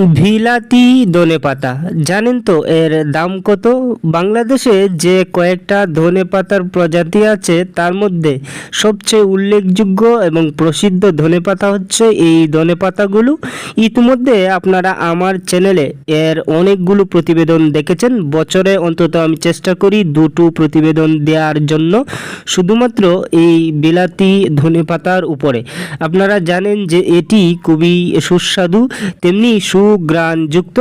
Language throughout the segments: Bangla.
বিলাতি ধনে পাতা। জানেন তো এর দাম কত? বাংলাদেশে যে কয়েকটা ধনে পাতার প্রজাতি আছে, তার মধ্যে সবচেয়ে উল্লেখযোগ্য এবং প্রসিদ্ধ ধনে পাতা হচ্ছে এই ধনে পাতাগুলো। ইতিমধ্যে আপনারা আমার চ্যানেলে এর অনেকগুলো প্রতিবেদন দেখেছেন। বছরে অন্তত আমি চেষ্টা করি দুটো প্রতিবেদন দেওয়ার জন্য, শুধুমাত্র এই বিলাতি ধনে পাতার উপরে। আপনারা জানেন যে এটি খুবই সুস্বাদু, তেমনি সুগ্রাণযুক্ত।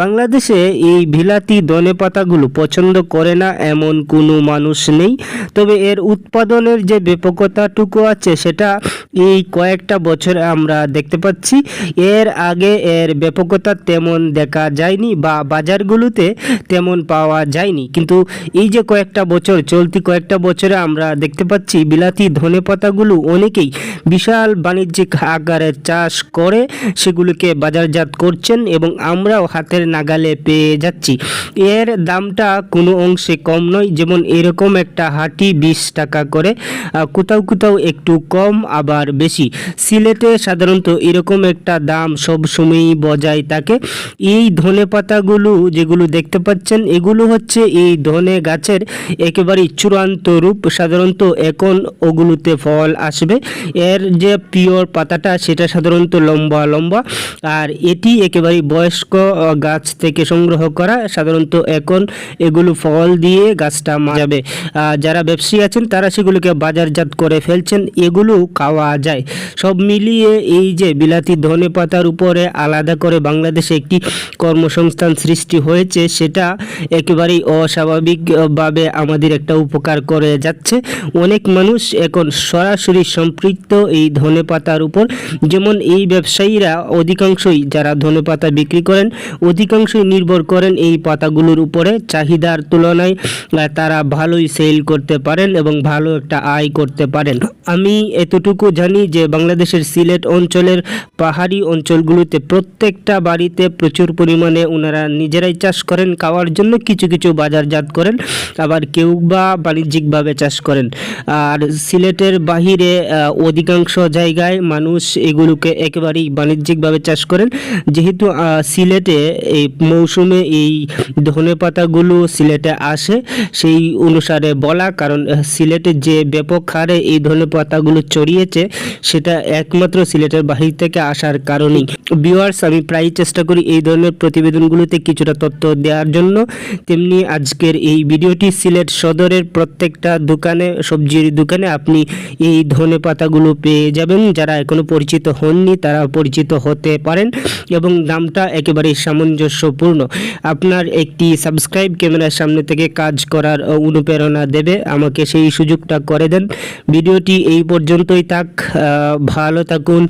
বাংলাদেশে এই বিলাতি ধনে পাতাগুলো পছন্দ করে না এমন কোনো মানুষ নেই। তবে এর উৎপাদনের যে ব্যাপকতাটুকু আছে সেটা এই কয়েকটা বছরে আমরা দেখতে পাচ্ছি। এর আগে এর ব্যাপকতা তেমন দেখা যায়নি বা বাজারগুলোতে তেমন পাওয়া যায়নি। কিন্তু এই যে কয়েকটা বছর, চলতি কয়েকটা বছরে আমরা দেখতে পাচ্ছি বিলাতি ধনে পাতাগুলো অনেকেই বিশাল বাণিজ্যিক আকারে চাষ করে, সেগুলোকে বাজারজাত করছেন এবং আমরাও হাতের নাগালে পেয়ে যাচ্ছি। এর দামটা কোনো অংশে কম নয়, যেমন এরকম একটা হাঁটি বিশ টাকা করে কোথাও কোথাও একটু কম, আবার বেশি। সিলেটে সাধারণত এরকম একটা দাম সব সময়ই বজায় থাকে। এই ধনে পাতাগুলো যেগুলো দেখতে পাচ্ছেন, এগুলো হচ্ছে এই ধনে গাছের একেবারেই চূড়ান্ত রূপ। সাধারণত এখন ওগুলোতে ফল আসবে। এর যে পিওর পাতাটা, সেটা সাধারণত লম্বা লম্বা। আর এটি একেবারেই বয়স্ক গাছ থেকে সংগ্রহ করা, সাধারণত এখন এগুলো ফল দিয়ে গাছটা যাবে যারা ব্যবসায়ী আছেন, তারা সেগুলোকে বাজারজাত করে ফেলছেন, এগুলো খাওয়া যায়। সব মিলিয়ে এই যে বিলাতি ধনে পাতার উপরে আলাদা করে বাংলাদেশে একটি কর্মসংস্থান সৃষ্টি হয়েছে, সেটা একেবারেই অস্বাভাবিকভাবে আমাদের একটা উপকার করে যাচ্ছে। অনেক মানুষ এখন সরাসরি সম্পৃক্ত এই ধনে পাতার উপর। যেমন এই ব্যবসায়ীরা, অধিকাংশই যারা ধনে পাতা বিক্রি করেন, অধিকাংশই নির্ভর করেন এই পাতাগুলোর উপরে। চাহিদার তুলনায় তারা ভালোই সেল করতে পারেন এবং ভালো একটা আয় করতে পারেন। আমি এতটুকু জানি যে বাংলাদেশের সিলেট অঞ্চলের পাহাড়ি অঞ্চলগুলোতে প্রত্যেকটা বাড়িতে প্রচুর পরিমাণে ওনারা নিজেরাই চাষ করেন, খাওয়ার জন্য কিছু কিছু বাজারজাত করেন, আবার কেউ বা বাণিজ্যিকভাবে চাষ করেন। আর সিলেটের বাহিরে অধিকাংশ জায়গায় মানুষ এগুলোকে একেবারেই বাণিজ্যিকভাবে চাষ করেন, যেহেতু আহ, সিলেটে এই মৌসুমে এই ধনে পাতাগুলো সিলেটে আসে। সেই অনুসারে বলা কারণ সিলেটে যে ব্যাপক হারে এই ধনে পাতাগুলো ছড়িয়েছে সেটা একমাত্র সিলেটের বাহির থেকে আসার কারণেই। ভিউয়ার্স আমি প্রায় চেষ্টা করি এই ধরনের প্রতিবেদনগুলোতে কিছুটা তথ্য দেওয়ার জন্য। তেমনি আজকের এই ভিডিওটি সিলেট সদরের প্রত্যেকটা দোকানে সবজির দোকানে আপনি এই ধনে পাতাগুলো পেয়ে যাবেন। যারা এখনও পরিচিত হননি তারা পরিচিত হতে পারেন। এবং দামটা একেবারেই সামঞ্জস্যপূর্ণ। আপনার একটি সাবস্ক্রাইব ক্যামেরার সামনে থেকে কাজ করার অনুপ্রেরণা দেবে। আমাকে সেই সুযোগটা করে দেন। ভিডিওটি এই পর্যন্তই থাক ভালো থাকুন।